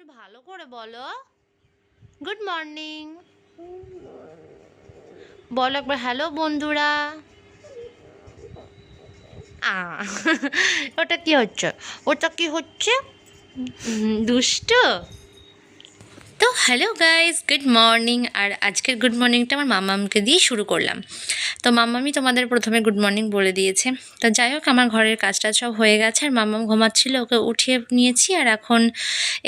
একটু ভালো করে বলো। গুড মর্নিং বলো একবার হ্যালো বন্ধুরা। আ, ওটা কি হচ্ছে? ওটা কি হচ্ছে? দুষ্টু? তো হ্যালো গাইজ গুড মর্নিং। আর আজকের গুড মর্নিংটা আমার মামামকে দিয়ে শুরু করলাম। তো মামামি তোমাদের প্রথমে গুড মর্নিং বলে দিয়েছে। তো যাই হোক, আমার ঘরের কাজটা সব হয়ে গেছে। আর মামাম ঘুমাচ্ছিল, ওকে উঠিয়ে নিয়েছি। আর এখন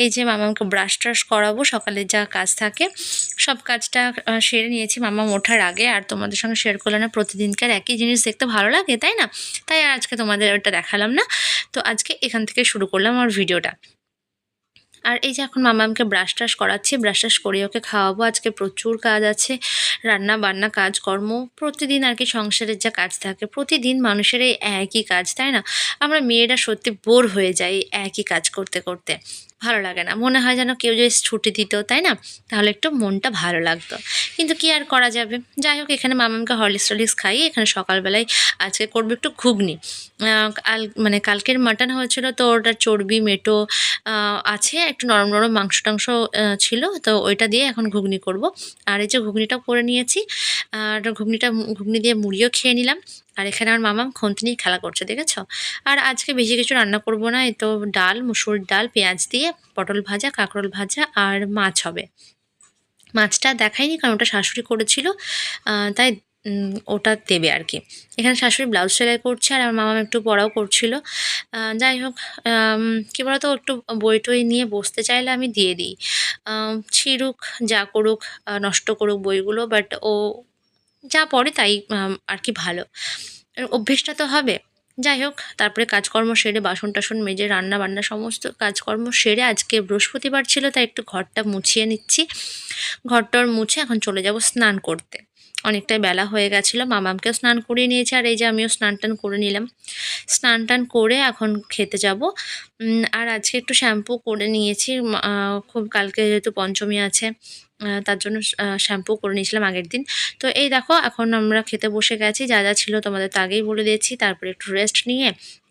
এই যে মামামকে ব্রাশ ট্রাশ করাবো, সকালে যা কাজ থাকে, সব কাজটা সেরে নিয়েছি মামাম ওঠার আগে। আর তোমাদের সঙ্গে শেয়ার করলাম না, প্রতিদিনকার একই জিনিস দেখতে ভালো লাগে, তাই না? তাই আজকে তোমাদের ওটা দেখালাম না। তো আজকে এখান থেকে শুরু করলাম আমার ভিডিওটা আর এই যে এখন মামামকে ব্রাশ ট্রাশ করাচ্ছি ব্রাশ ট্রাশ করে ওকে খাওয়াবো। আজকে প্রচুর কাজ আছে, রান্না বান্না, কাজকর্ম, প্রতিদিন আর কি সংসারের যা কাজ থাকে, প্রতিদিন মানুষের এই একই কাজ, তাই না? আমরা মেয়েরা সত্যি বোর হয়ে যাই একই কাজ করতে করতে। ভালো লাগে না, মনে হয় যেন কেউ যদি ছুটি দিত, তাই না? তাহলে একটু মনটা ভালো লাগতো। কিন্তু কি আর করা যাবে? যাই হোক, এখানে মামামকে হরলিক্স টরলিক্স খাইয়ে এখানে সকালবেলায় আজকে করব একটু ঘুগনি। মানে কালকের মাটন হয়েছিল তো ওটা চর্বি মেটো আছে একটু নরম নরম মাংস টাংস ছিল, তো ওইটা দিয়ে এখন ঘুগনি করব। আর এই যে ঘুগনিটাও করে নিয়েছি, আর ঘুগনিটা, ঘুগনি দিয়ে মুড়িও খেয়ে নিলাম। আর এখানে আমার মামা খন্তি নিয়ে খেলা করছে, দেখেছ? আর আজকে বেশি কিছু রান্না করব না, এই তো ডাল, মুসুর ডাল, পেঁয়াজ দিয়ে, পটল ভাজা, কাঁকরোল ভাজা আর মাছ হবে। মাছটা দেখাইনি, কারণ ওটা শাশুড়ি করেছিল তাই ওটা দেবে আর কি। এখানে শাশুড়ি ব্লাউজ সেলাই করছে আর আমার মামা একটু পড়াও করছিল। যাই হোক কী বলতো, একটু বই টই নিয়ে বসতে চাইলে আমি দিয়ে দিই। ছিঁড়ুক, যা করুক নষ্ট করুক বইগুলো বাট ও যা পড়ে তাই আর কি ভালো। অভ্যেসটা তো হবে। যাই হোক, তারপরে কাজকর্ম সেরে বাসন টাসন মেজে রান্না বান্না সমস্ত কাজকর্ম সেরে আজকে বৃহস্পতিবার ছিল, তাই একটু ঘরটা মুছিয়ে নিচ্ছি। ঘরটর মুছে এখন চলে যাব স্নান করতে। অনেকটাই বেলা হয়ে গেছিল মামামকে স্নান করিয়ে নিয়েছে, আর এই যে আমিও স্নান টান করে নিলাম। স্নান টান করে এখন খেতে যাব। আর আজকে একটু শ্যাম্পু করে নিয়েছি। খুব কালকে যেহেতু পঞ্চমী আছে তার জন্য শ্যাম্পু করে নিয়েছিলাম আগের দিন। তো এই দেখো এখন আমরা খেতে বসে গেছি যা যা ছিল তোমাদের তো আগেই বলে দিয়েছি। তারপরে একটু রেস্ট নিয়ে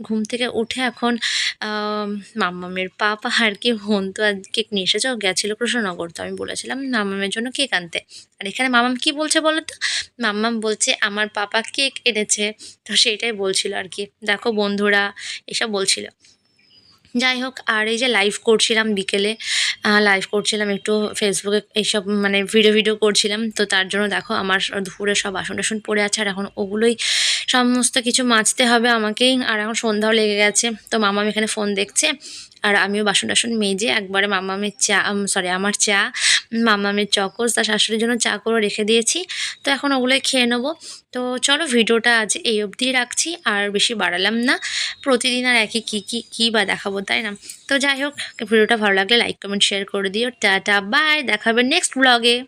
ঘুম থেকে উঠে এখন আম, মাম্মামের পাপা আর কি বোন তো আজ কেক নিয়ে এসেছে। গেছিল কৃষ্ণনগর তো আমি বলেছিলাম মামামের জন্য কেক আনতে। আর এখানে মামাম কি বলছে বলো তো? মাম্মাম বলছে আমার পাপা কেক এনেছে। তো সেইটাই বলছিল আর কি। দেখো বন্ধুরা এসব বলছিল। যাই হোক, আর এই যে লাইভ করছিলাম বিকেলে লাইভ করছিলাম একটু ফেসবুকে এইসব মানে ভিডিও ভিডিও করছিলাম। তো তার জন্য দেখো আমার দুপুরে সব বাসন টাসন পড়ে আছে, আর এখন ওগুলোই সমস্ত কিছু মাজতে হবে আমাকেই আর এখন সন্ধ্যাও লেগে গেছে, তো মামাম এখানে ফোন দেখছে, আর আমিও বাসন টাসন মেজে একবারে মামামের চা সরি আমার চা মামামের চকোস তার শাশুড়ির জন্য চা করে রেখে দিয়েছি। তো এখন ওগুলোই খেয়ে নেব। তো চলো ভিডিওটা আজ এই অবধি রাখছি, আর বেশি বাড়ালাম না। প্রতিদিন আর একই কী কী কী বা দেখাবো, তাই না? তো যাই হোক, ভিডিওটা ভালো লাগলে লাইক কমেন্ট শেয়ার করে দিও। টাটা বাই দেখাবে নেক্সট ব্লগে